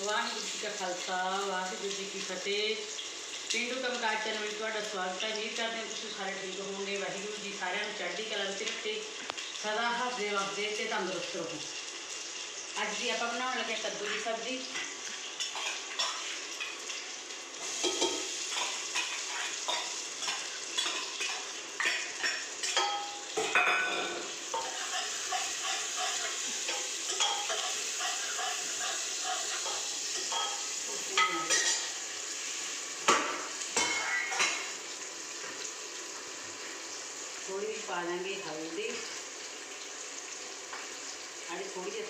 ਵਾਹਿਗੁਰੂ ਜੀ ਕਾ ਖਾਲਸਾ ਵਾਹਿਗੁਰੂ ਜੀ ਕੀ ਫਤਿਹ ਪਿੰਡੂ ਕੰਮਕਾਜ ਚੈਨਲ ਵਿੱਚ ਤੁਹਾਡਾ ਸਵਾਗਤ ਹੈ ਉਮੀਦ ਕਰਦੇ ਹਾਂ ਤੁਸੀਂ ਸਾਰੇ ਠੀਕ ਹੋਵੋਗੇ ਵਾਹਿਗੁਰੂ ਜੀ ਸਾਰਿਆਂ ਨੂੰ ਚੜ੍ਹਦੀ ਕਲਾ ਵਿੱਚ ਰੱਖੇ ਸਦਾ ਹੱਸਦੇ ਵਸਦੇ ਤੇ ਤੰਦਰੁਸਤ ਰਹੋ ਅੱਜ ਦੀ ਆਪਾਂ ਬਣਾਉਣ ਲੱਗੇ ਕੱਦੂ ਦੀ ਸਬਜ਼ੀ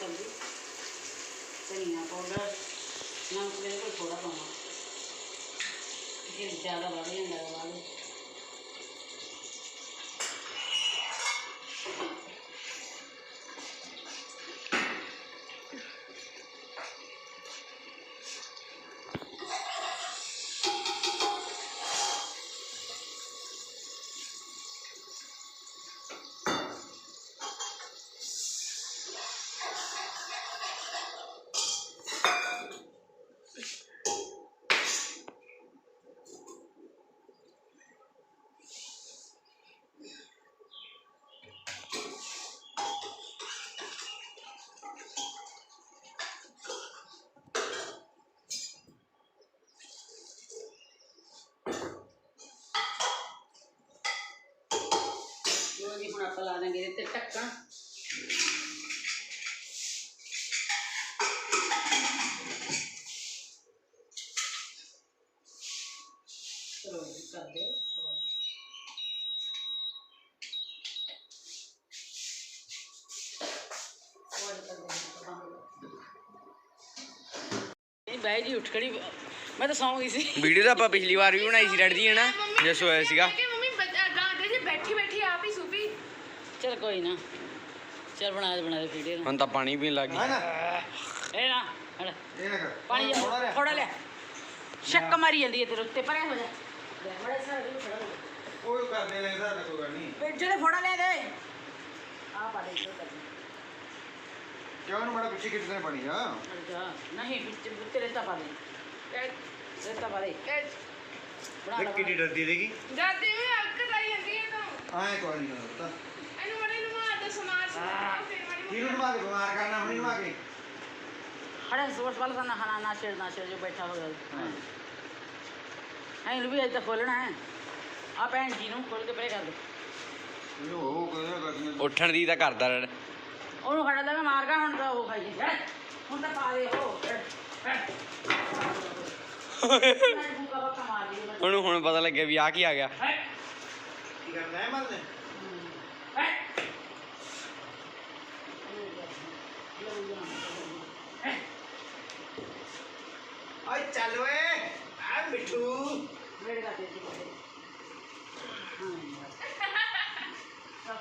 ਆੜੀ ਧਨੀਆ ਪਾਊਡਰ ਨਮਕ ਮੇਰੇ ਕੋਲ ਥੋੜਾ ਪਾਉਣਾ। ਇਹ ਜ਼ਿਆਦਾ ਵੱਧ ਜਾਂਦਾ ਹੈ ਵਾਲੇ ਆਪਾਂ ਲਾ ਦਾਂਗੇ ਇਹਦੇ ਤੇ ਢੱਕਣ ਚਲੋ ਜੀ ਕਰ ਦਿਓ ਨਹੀਂ ਬਾਈ ਜੀ ਉੱਠ ਖੜੀ। ਮੈਂ ਤਾਂ ਸੌਂ ਗਈ ਸੀ। ਵੀਡੀਓ ਤਾਂ ਆਪਾਂ ਪਿਛਲੀ ਵਾਰ ਵੀ ਬਣਾਈ ਸੀ ਡੈਡ ਜੀ ਹਨਾ ਜੇ ਸੋਇਆ ਸੀਗਾ ਕਿ ਮੰਮੀ ਗਾਂਦੇ ਜੀ ਬੈਠੀ ਬੈਠੀ ਆਪ ਹੀ ਸੂਪੀ ਚਲ ਕੋਈ ਨਾ। ਚਲ ਬਣਾ ਦੇ ਬਣਾ ਦੇ ਵੀਡੀਓ ਹੁਣ ਤਾਂ ਪਾਣੀ ਪੀਣ ਲੱਗ ਗਈ। ਇਹ ਨਾ ਹੜ ਪਾਣੀ ਜਾ ਥੋੜਾ ਲਿਆ ਸ਼ੱਕ ਮਾਰੀ ਜਾਂਦੀ ਹੈ ਤੇਰੇ ਉੱਤੇ ਪਰੇ ਹੋ ਜਾ। ਲੈ ਬੜਾ ਸਾਰਾ ਵੀ ਖੜਾ ਹੋ ਉਹ ਕਰਦੇ ਨੇ ਸਾਡਾ ਕੋਈ ਗੱਲ ਨਹੀਂ। ਜਾ ਜਿਹੜੇ ਫੋੜਾ ਲਿਆ ਦੇ। ਆ ਪਾ ਦੇ ਇੱਧਰ ਕਰ ਦੇ। ਕਿਉਂ ਨੂੰ ਬੜਾ ਪਿੱਛੇ ਕਿੱਥੇ ਪਣੀ ਆ ਹਟ ਜਾ ਨਹੀਂ ਵਿੱਚ ਵਿੱਚ ਰੇਤਾ ਪਾ ਦੇ। ਰੇਤਾ ਪਾ ਦੇ। ਬਣਾ ਲਾ ਡਰਦੀ ਦੇਗੀ ਦਾਦੀ ਵੀ ਅੱਗ ਕਰਾਈ ਜਾਂਦੀ ਹੈ ਤਾਂ ਆਏ ਕੋਈ ਨਹੀਂ ਹੁੰਦਾ। ਨੂੰ ਦੇ ਸਮਾਰ ਸਮਾਰ ਫਿਰ ਬੜੀ ਕਿਹਨੂੰ ਨਵਾ ਕੇ ਬਿਮਾਰ ਕਰਨਾ ਹੁਣੀ ਨਵਾ ਕੇ। ਖੜੇ ਸੋਚ ਵਾਲਾ ਨਾ ਖਾਣਾ ਨਾ ਛੇੜ ਨਾ ਛੇੜ ਜੋ ਬੈਠਾ ਹੋਗਾ ਹਾਂ। ਇਹ ਵੀ ਅਜੇ ਤੱਕ ਖੋਲਣਾ ਹੈ। ਆ ਭੈਣ ਜੀ ਨੂੰ ਖੋਲ ਕੇ ਪਰੇ ਕਰ ਦੇ। ਇਹਨੂੰ ਉਹ ਕਹਿੰਦਾ ਕਰਦੀਆਂ ਉੱਠਣ ਦੀ ਤਾਂ ਕਰਦਾ ਡੈਡ ਉਹਨੂੰ ਖੜਾ ਦਾ ਮਾਰਗਾ ਹੁਣ ਤਾਂ ਉਹ ਖਾਈਏ ਹੈਂ? ਹੁਣ ਤਾਂ ਪਾ ਦੇ ਉਹ ਬੱਕਾ ਮਾਰ ਉਹਨੂੰ ਹੁਣ ਪਤਾ ਲੱਗਿਆ ਵੀ ਆ ਕੀ ਆ ਗਿਆ। ਕੀ ਕਰਦਾ ਹੈ ਮਰਨੇ? ओए चल वे आ मिठू।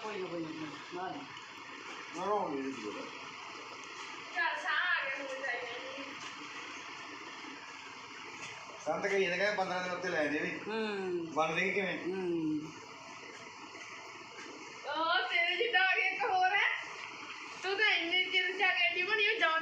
कोई कोई ना संत के पंद्रह दिन उत्ते लाए दे हम्म। बन रही किमें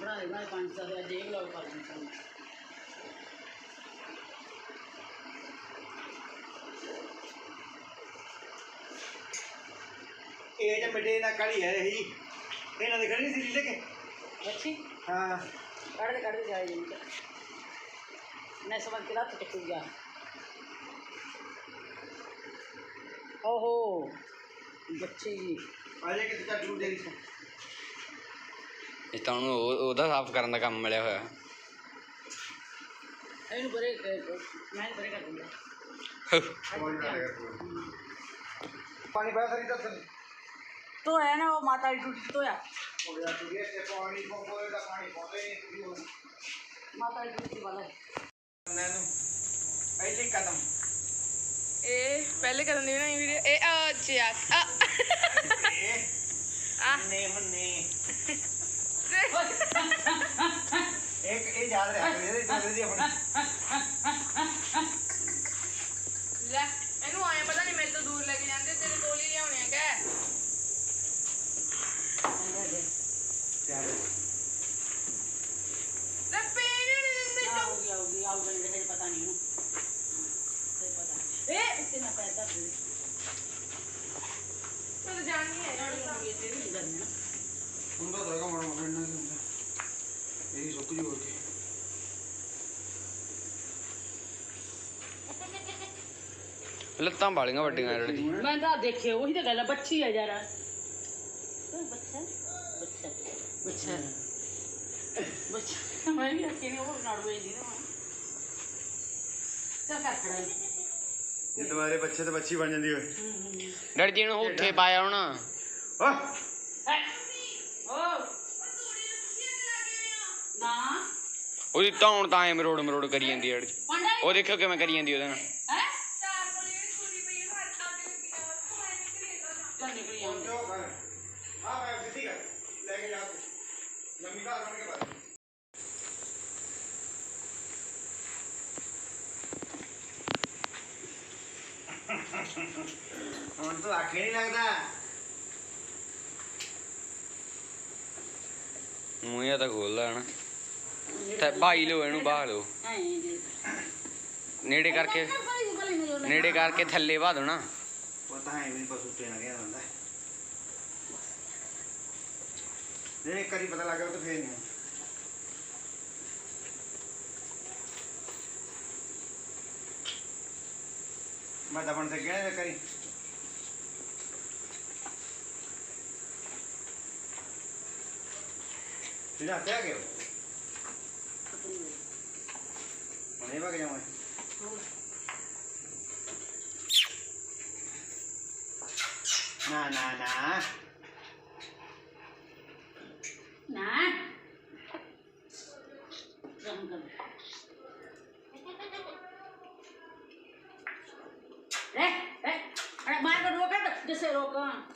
ਬਣਾ ਦੇ ਬਣਾ ਦੇ ਪੰਜ ਸੌ ਦਾ ਜੇਬ ਲਾਓ ਕਰ ਦੇ ਸਾਨੂੰ ਇਹ ਜੇ ਮਿੱਟੇ ਨਾਲ ਕਾਲੀ ਹੈ ਰਹੀ। ਇਹਨਾਂ ਦੇ ਖੜੀ ਸੀ ਲੀਲੇ ਕੇ। ਅੱਛੀ। ਹਾਂ। ਕੱਢ ਦੇ ਕੱਢ ਦੇ ਜਾਏ ਜੀ ਮੈਂ ਸਮਝ ਕੇ ਲੱਤ ਟਿਕ ਗਿਆ। ਓਹੋ। ਬੱਚੀ ਜੀ। ਆਜੇ ਕਿ ਚੱਕ ਨੂੰ ਦੇਗੀ ਇਹ ਤਾਂ ਉਹਨੂੰ ਉਹ- ਉਹਦਾ ਸਾਫ਼ ਕਰਨ ਦਾ ਕੰਮ ਮਿਲਿਆ ਹੋਇਆ ਇਹਨੂੰ ਬਰੇ ਮੈਂ ਬਰੇ ਕਰ ਦਿੰਦਾ ਪਾਣੀ ਪਾਇਆ ਸਰੀ ਤਾਂ तो है ना वो माता की टूटी तो है ਹੋ ਗਿਆ ਤੁਸੀਂ ਇੱਥੇ ਪਾਣੀ ਪੰਪੋਏ ਦਾ ਪਾਣੀ ਪਾਉਂਦੇ ਨਹੀਂ ਤੁਸੀਂ ਮਾਤਾ ਦੀ ਦ੍ਰਿਸ਼ਟੀ ਵਾਲਾ ਨੈਨੂੰ ਪਹਿਲੀ ਕਦਮ ਇਹ ਪਹਿਲੇ ਕਦਮ ਦੀ ਬਣਾਈ ਵੀਡੀਓ ਇਹ ਆ ਚਿਆ ਆ ਆ ਨੇ ਮੰਨੇ ਤੇ ਇੱਕ ਇਹ ਯਾਦ ਰੱਖ ਇਹਦੇ ਚੱਲ ਦੀ ਆਪਣੀ ਲੈ ਇਹਨੂੰ ਆਇਆ ਪਤਾ ਨਹੀਂ ਮੇਰੇ ਤੋਂ ਦੂਰ ਲੈ ਕੇ ਜਾਂਦੇ ਤੇਰੇ ਕੋਲ ਹੀ ਲਿਆਉਣੇ ਆ ਕੈ ਲੈ ਪੇਨ ਹੀ ਨਹੀਂ ਦਿੰਦੇ ਚੁੱਪ ਆਉਗੀ ਆਉਗੀ ਆਉਗੀ ਨਹੀਂ ਪਤਾ ਨਹੀਂ ਇਹਨੂੰ ਤੇ ਪਤਾ ਇਹ ਇੱਥੇ ਨਾ ਪੈਦਾ ਦੇ ਮੈਂ ਤਾਂ ਜਾਣੀ ਹੈ ਇਹ ਤੇ ਨਹੀਂ ਕਰਨਾ ਹੁੰਦਾ उनका मैडम यही बालियाँ रड़ी मैं तो देखे वही तो गल बच्ची है जरा। बच्चा? बच्चा। बच्चा। मैं भी अकेले और नाड़वे दी ना कर ये तुम्हारे बच्चे तो बच्ची बन हम्म, हम्म। डर जी ने उठे पाया होना। ਉਹਦੀ ਧੌਣ ਤਾਂ ਐ ਮਰੋੜ ਮਰੋੜ ਕਰੀ ਜਾਂਦੀ ਹੈ ਪੰਡਾ ਉਹ ਦੇਖਿਓ ਕਿਵੇਂ ਕਰੀ ਜਾਂਦੀ ਉਹਦੇ ਨਾਲ। ਹੈ? ਚਾਰ ਕੋਲ ਜਿਹੜੀ ਛੁਰੀ ਪਈ ਹੈ ਹਰ ਥਾਂ ਤੇ ਖਵਾਈ ਨਿਕਲੀ ਚੱਲ ਨਿਕਲ ਜਾਂਦੇ ਜੋ ਕਰ ਆ। ਮੈਂ ਸਿੱਧੀ ਕਰ ਲੈ ਕੇ ਜਾ ਤੂੰ ਲੰਮੀ ਕਾਰ ਬਣ ਕੇ ਬਾਅਦ ਹੁਣ ਤਾਂ ਆਖੇ ਨਹੀਂ ਲੱਗਦਾ। ਮੂੰਹ ਤਾਂ ਖੋਲਦਾ ਹਨਾ। ਤੇ ਭਾਈ ਲੋ ਇਹਨੂੰ ਬਾਹ ਲੋ ਐਂ ਜੇ ਨੇੜੇ ਕਰਕੇ ਬਲੀ ਬਲੀ ਨਾ ਜੋ ਨੇੜੇ ਕਰਕੇ ਥੱਲੇ ਵਾ ਦੋ ਨਾ ਪਤਾ ਹੈ ਵੀ ਪਸ਼ੂ ਤੇ ਨਾ ਗਿਆ ਹੁੰਦਾ ਜੇ ਇੱਕ ਵਾਰੀ ਪਤਾ ਲੱਗ ਗਿਆ ਤਾਂ ਫੇਰ ਨਹੀਂ ਮੈਂ ਦਬਣ ਤੇ ਗਿਆ ਇੱਕ ਵਾਰੀ ਜਿਹੜਾ ਹੱਥਿਆ ਗਿਆ Maneva que llamo. Nà nà nà. Nà. Cầm cầm. Đấy, đấy. Bạn có roka, just say con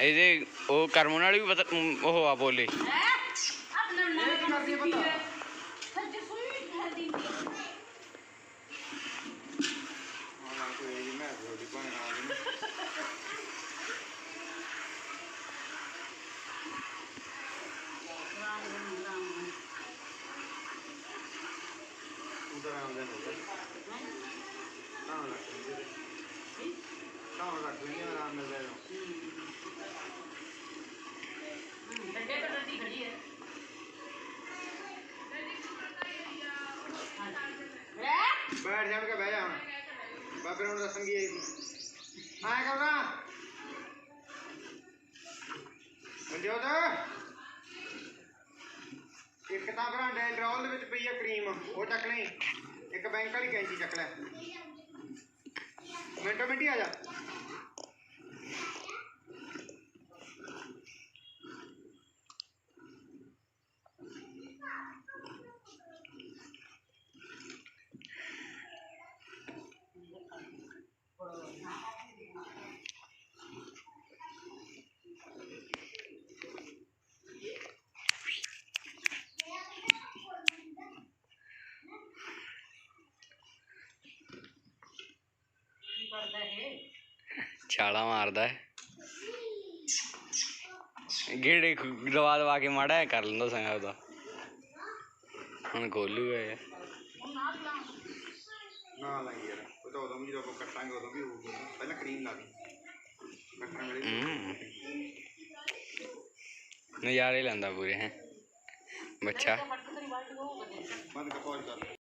ਇਹਦੇ ਉਹ ਕਰਮ ਨਾਲ ਵੀ ਪਤਾ ਉਹ ਆ ਬੋਲੇ। ਨਹੀਂ ਆਰਾਮ ਮਿਲ ਰਿਹਾ ठंडे का नदी खड़ी है हैं? ਬੈਠ ਜਾਣ ਕੇ ਬਹਿ ਜਾ ਹੁਣ। ਬਾਬੇ ਨੂੰ ਦੱਸਣਗੇ ਆਈ ਸੀ ਆਇਆ ਕਰਨਾ ਮਨਜੋਤ। ਇੱਕ ਤਾਂ ਭਰਾ ਡੈਂਡਰੋਲ ਦੇ ਵਿੱਚ ਪਈ ਆ ਕਰੀਮ ਉਹ ਚੱਕ ਲਈ। ਇੱਕ ਬੈਂਕ ਵਾਲੀ ਕੈਂਚੀ ਚੱਕ ਲੈ। ਮਿੰਟੋ ਮਿੰਟੀ ਆ ਜਾ। ਛਾਲਾ ਮਾਰਦਾ ਹੈ। ਗੇੜੇ ਦਵਾ ਦਵਾ ਕੇ ਮਾੜਾ ਜਿਹਾ ਕਰ ਲੈਂਦਾ ਸੰਗਾ ਉਹਦਾ ਹੁਣ ਯਾਰ ਹੁਣ ਨਾ ਲਾਈ ਯਾਰ ਉਹ ਤਾਂ ਉਦੋਂ ਵੀ ਜਦੋਂ ਕੱਟਾਂਗੇ ਉਦੋਂ ਵੀ ਹੋਊਗਾ। ਪਹਿਲਾਂ ਕਰੀਮ ਲਾ ਦੀ ਕੱਟਣ ਵੇਲੇ। ਨਜ਼ਾਰੇ ਲੈਂਦਾ ਪੂਰੇ ਹੈ। ਬੱਚਾ। ਬੰਦ ਕਰ।